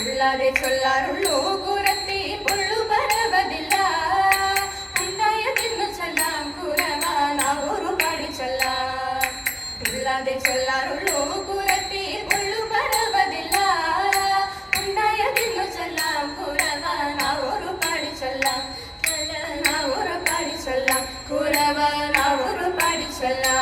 உள்ளாதே சொல்லாருள்ளோகுரத்தை பொருள் பரவதில்ல அந்நாயத்தின் சொல்லாம் கூறமா நான் ஒரு பாடி சொல்லாம். உள்ளாதே சொல்லாருள்ளோகுரத்தை பொருள் பரவதில்ல அந்நாயத்தின் சொல்லாம் கூறமா நான் ஒரு பாடி சொல்லாம் நான் ஒரு பாடி சொல்லாம். கூறவா நான் ஒரு பாடி சொல்லாம்.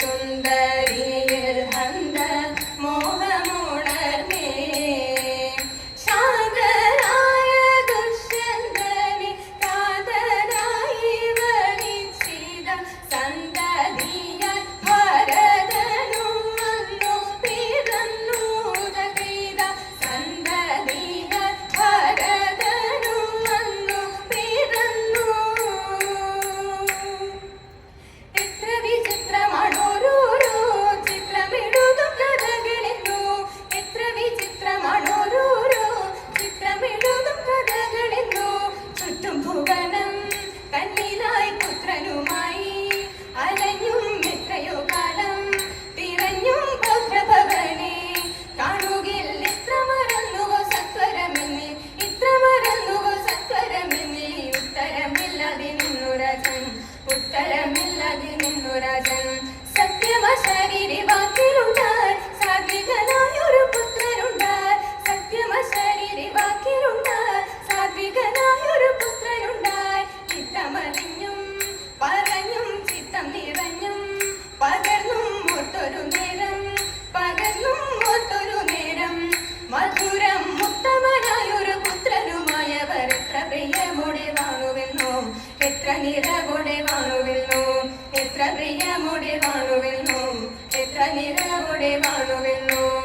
ಸುಂದರ എത്ര നിറവോടെ വാണുവെന്നോ? എത്ര പ്രിയമുടെ വാണുവെന്നോ? എത്ര നിറവോടെ വാണുവെന്നോ?